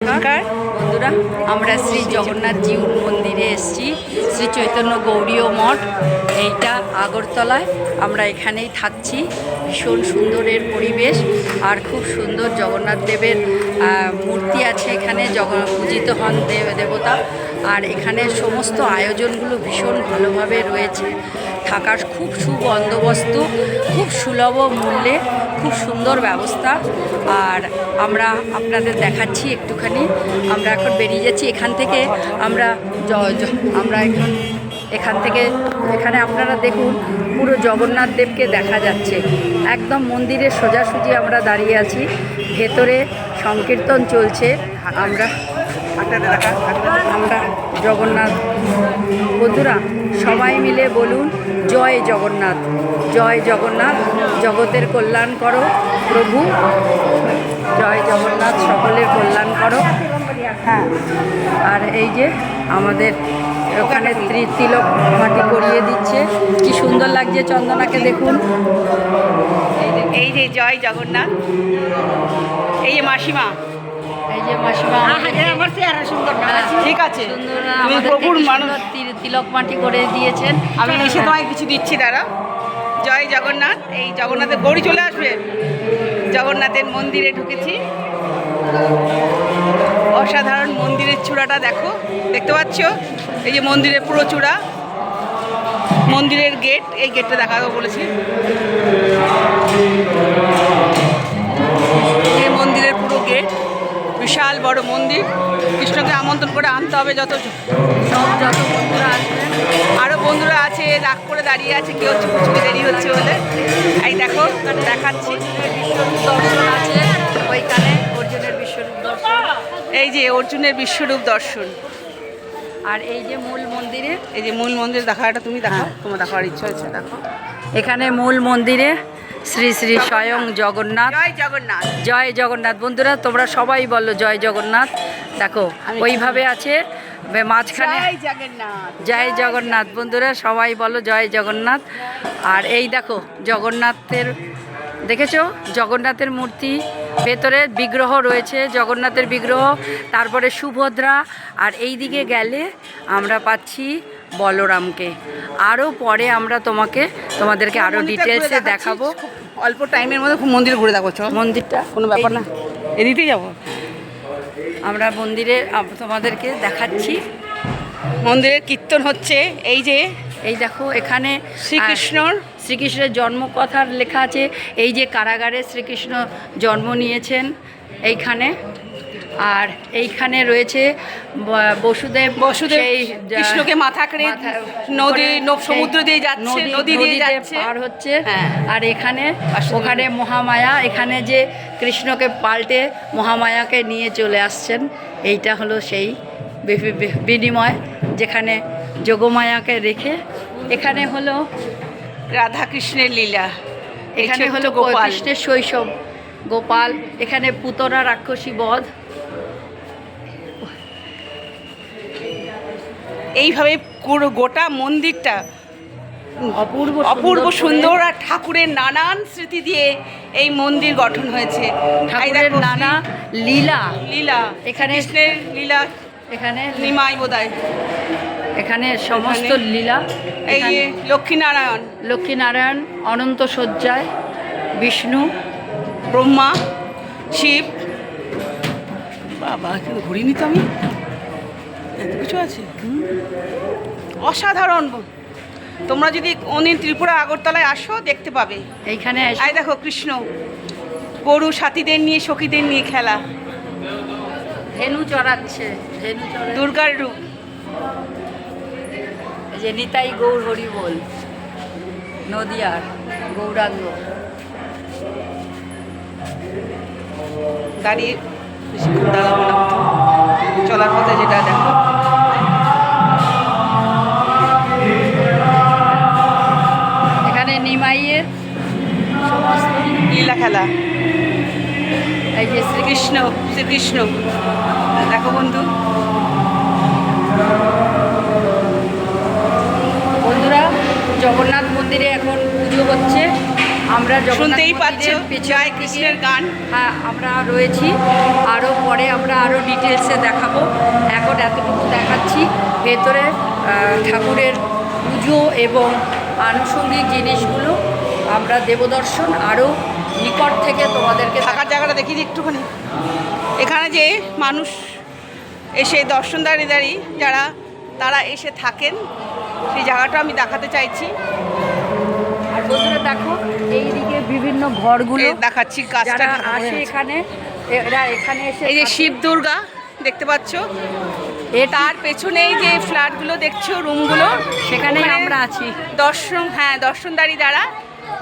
নমস্কার। বন্ধুরা, আমরা শ্রী জগন্নাথ জিউর মন্দিরে এসেছি। শ্রী চৈতন্য গৌরীয় মঠ, এইটা আগরতলায়। আমরা এখানেই থাকছি। ভীষণ সুন্দরের পরিবেশ আর খুব সুন্দর জগন্নাথ দেবের মূর্তি আছে এখানে, জগ, পূজিত হন দেব, দেবতা। আর এখানে সমস্ত আয়োজনগুলো ভীষণ ভালোভাবে রয়েছে। থাকার খুব সুবন্দোবস্ত, খুব সুলভ মূল্যে খুব সুন্দর ব্যবস্থা। আর আমরা আপনাদের দেখাচ্ছি একটুখানি। আমরা এখন বেরিয়ে যাচ্ছি। এখান থেকে আমরা আমরা এখন এখান থেকে, এখানে আপনারা দেখুন, পুরো জগন্নাথ দেবকে দেখা যাচ্ছে। একদম মন্দিরের সোজাসুজি আমরা দাঁড়িয়ে আছি। ভেতরে সংকীর্তন চলছে। আমরা আমরা জগন্নাথ বন্ধুরা সবাই মিলে বলুন, জয় জগন্নাথ। জয় জগন্নাথ জগতের কল্যাণ করো প্রভু। জয় জগন্নাথ সকলের কল্যাণ করো। হ্যাঁ। আর এই যে আমাদের ওখানে ত্রি- তিলক মাটি করিয়ে দিচ্ছে। কি সুন্দর লাগছে চন্দনাকে দেখুন। এই যে জয় জগন্নাথ। এই যে মাসিমা। এই যে মাসিমা। আমার চেহারা সুন্দর ঠিক আছে। সুন্দর তুমি প্রভুর মানুষ। তিলক মাটি করে দিয়েছেন। আমি এসে তোমায় কিছু দিচ্ছি দাঁড়া জয় জগন্নাথ। এই জগন্নাথের গড়ি চলে আসবে। জগন্নাথের মন্দিরে ঢুকেছি। অসাধারণ মন্দিরের চূড়াটা দেখো, দেখতে পাচ্ছ? এই যে মন্দিরের পুরো চূড়া। মন্দিরের গেট, এই গেটটা দেখাবো বলেছি। এই মন্দিরের পুরো গেট। বিশাল বড় মন্দির। কৃষ্ণকে আমন্ত্রণ করে আনতে হবে যত যত বন্ধুরা আসবেন আরও বন্ধুরা আছে, রাগ করে দাঁড়িয়ে আছে, কেউ চুপি চুপি দেরি হচ্ছে বলে। এই দেখো দেখাচ্ছি। দর্শন আছে ওইখানে অর্জুনের বিশ্বরূপ দর্শন। এই যে অর্জুনের বিশ্বরূপ দর্শন। আর এই যে মূল মন্দিরে, এই যে মূল মন্দির দেখাটা তুমি দেখো তোমার দেখার ইচ্ছা হচ্ছে দেখো। এখানে মূল মন্দিরে শ্রী শ্রী স্বয়ং জগন্নাথ। জয় জগন্নাথ। জয় জগন্নাথ। বন্ধুরা তোমরা সবাই বলো জয় জগন্নাথ। দেখো ওইভাবে আছে মাঝখানে। জয় জগন্নাথ। বন্ধুরা সবাই বলো জয় জগন্নাথ। আর এই দেখো জগন্নাথের দেখেছ? জগন্নাথের মূর্তি ভেতরে বিগ্রহ রয়েছে জগন্নাথের বিগ্রহ তারপরে সুভদ্রা। আর এই দিকে গেলে আমরা পাচ্ছি বলরামকে। আরও পরে আমরা তোমাকে তোমাদেরকে আরও ডিটেলসে। দেখাবো। খুব অল্প টাইমের মধ্যে খুব মন্দির ঘুরে দেখো মন্দিরটা? কোনো ব্যাপার না। এদিকেই যাব। আমরা মন্দিরে তোমাদেরকে দেখাচ্ছি। মন্দিরের কীর্তন হচ্ছে এই যে এই দেখো এখানে শ্রীকৃষ্ণর শ্রীকৃষ্ণের জন্মকথার লেখা আছে এই যে কারাগারে শ্রীকৃষ্ণ জন্ম নিয়েছেন এইখানে। আর এইখানে রয়েছে বসুদেব বসুদেব কৃষ্ণকে মাথা করে নদী নব- সমুদ্র দিয়ে যাচ্ছে, নদী- দিয়ে যাচ্ছে। পার হচ্ছে হ্যাঁ। আর এখানে। ওখানে মহামায়া এখানে যে কৃষ্ণকে পাল্টে মহামায়াকে নিয়ে চলে আসছেন এইটা হলো সেই বিনিময় যেখানে যোগমায়াকে রেখে এখানে হলো রাধা কৃষ্ণের লীলা এখানে হলো গোপাল কৃষ্ণের শৈশব গোপাল এখানে পুতরা রাক্ষসী বধ এইভাবে গোটা মন্দিরটা অপূর্ব অপূর্ব সুন্দর আর ঠাকুরের নানান স্মৃতি দিয়ে এই মন্দির গঠন হয়েছে। ঠাকুরের নানা লীলা। লীলা এখানে- কৃষ্ণের লীলা এখানে নিমাই বোধহয়। এখানে সমস্ত লীলা এই লক্ষ্মীনারায়ণ। লক্ষ্মীনারায়ণ অনন্ত শয্যায় বিষ্ণু ব্রহ্মা শিব। বাবা ঘুরিনি তো আমি। এত কিছু আছে? অসাধারণ তোমরা যদি কোনদিন ত্রিপুরা আগরতলায় আসো দেখতে পাবে। এইখানে আই দেখো কৃষ্ণ। গরু সাথীদের নিয়ে সখীদের নিয়ে খেলা। ধেনু চড়াচ্ছে ধেনু দুর্গার রূপ। যে নিতাই গৌর হরি বল নদিয়ার গৌরাঙ্গ। না। চলার পথে শ্রীকৃষ্ণ। দেখো বন্ধু। বন্ধুরা জগন্নাথ মন্দিরে এখন পুজো হচ্ছে। আমরা শুনতেই পাচ্ছ জয় কৃষ্ণের গান। হ্যাঁ আমরা রয়েছি। আরও পরে আমরা আরও ডিটেলসে দেখাবো। এখন এতটুকু দেখাচ্ছি। ভেতরে ঠাকুরের পুজো এবং আনুষঙ্গিক জিনিসগুলো আমরা দেবদর্শন আরও নিকট থেকে তোমাদেরকে জায়গাটা দেখি একটুখানি। এখানে যে মানুষ এসে দর্শনদারিদারি যারা তারা এসে থাকেন সেই জায়গাটা আমি দেখাতে চাইছি। আর বন্ধুরা দেখো এইদিকে বিভিন্ন ঘরগুলো। দেখাচ্ছি গাছটা আসে। এখানে এরা এখানে এসে এই যে শিব দুর্গা দেখতে পাচ্ছ? এ তার পেছনেই যে ফ্ল্যাটগুলো দেখছ রুমগুলো সেখানে আমরা আছি। দর্শন হ্যাঁ দর্শনদারি দ্বারা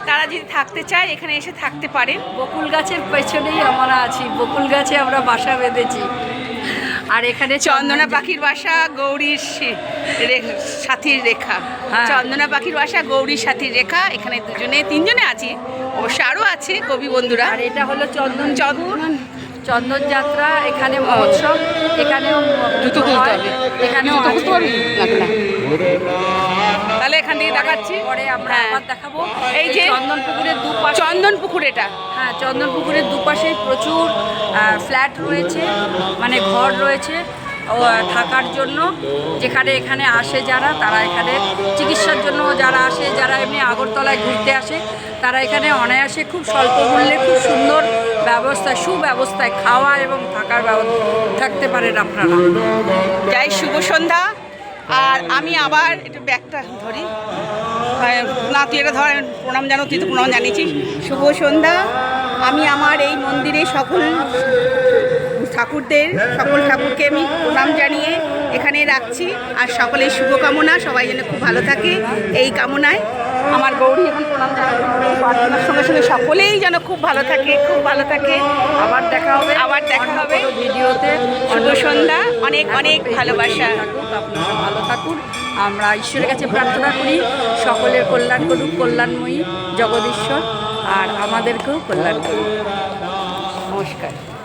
তারা যদি থাকতে চায় এখানে এসে থাকতে পারেন। বকুল গাছের পেছনেই আমরা আছি। বকুল গাছে আমরা বাসা বেঁধেছি। আর এখানে চন্দনা পাখির বাসা গৌরীর সাথীর রেখা। হ্যাঁ। চন্দনা পাখির বাসা গৌরীর সাথীর রেখা। এখানে দুজনে তিনজনে আছি। অবশ্য আরও আছে কবি বন্ধুরা। আর এটা হলো চন্দন চন্দন। চন্দন যাত্রা এখানে মহোৎসব। এখানেও জুতো খুলতে হবে। এখানেও। তাহলে থেকে দেখাচ্ছি। পরে আমরা হ্যাঁ। আবার দেখাবো। এই যে চন্দন পুকুরের দুপাশে চন্দন পুকুর এটা হ্যাঁ চন্দন পুকুরের দুপাশে প্রচুর ফ্ল্যাট রয়েছে মানে ঘর রয়েছে ও, থাকার জন্য। যেখানে এখানে আসে যারা তারা এখানে চিকিৎসার জন্য যারা আসে যারা এমনি আগরতলায় ঘুরতে আসে তারা এখানে অনায়াসে খুব স্বল্প মূল্যে খুব সুন্দর ব্যবস্থা সুব্যবস্থায় খাওয়া এবং থাকার ব্যবস্থা থাকতে পারেন আপনারা। যাই শুভ সন্ধ্যা। আর আমি আবার একটু ব্যাগটা ধরি। না তুই এটা ধর প্রণাম জানো তুই তো প্রণাম জানিয়েছিস শুভ সন্ধ্যা। আমি আমার এই মন্দিরে সকল ঠাকুরদের, সকল ঠাকুরকে আমি প্রণাম জানিয়ে এখানে রাখছি। আর সকলের শুভকামনা, সবাই যেন খুব ভালো থাকে এই কামনায়। আমার গৌরী এখন প্রণাম প্রার্থনার সঙ্গে সঙ্গে সকলেই যেন খুব ভালো থাকে খুব ভালো থাকে। আবার দেখা হবে। আবার দেখা হবে। ভিডিওতে। শুভ সন্ধ্যা। অনেক অনেক ভালোবাসা। আপনারা ভালো থাকুন। আমরা ঈশ্বরের কাছে প্রার্থনা করি সকলের কল্যাণ করুক কল্যাণময়ী জগদীশ্বর আর আমাদেরকেও কল্যাণ করুক। নমস্কার।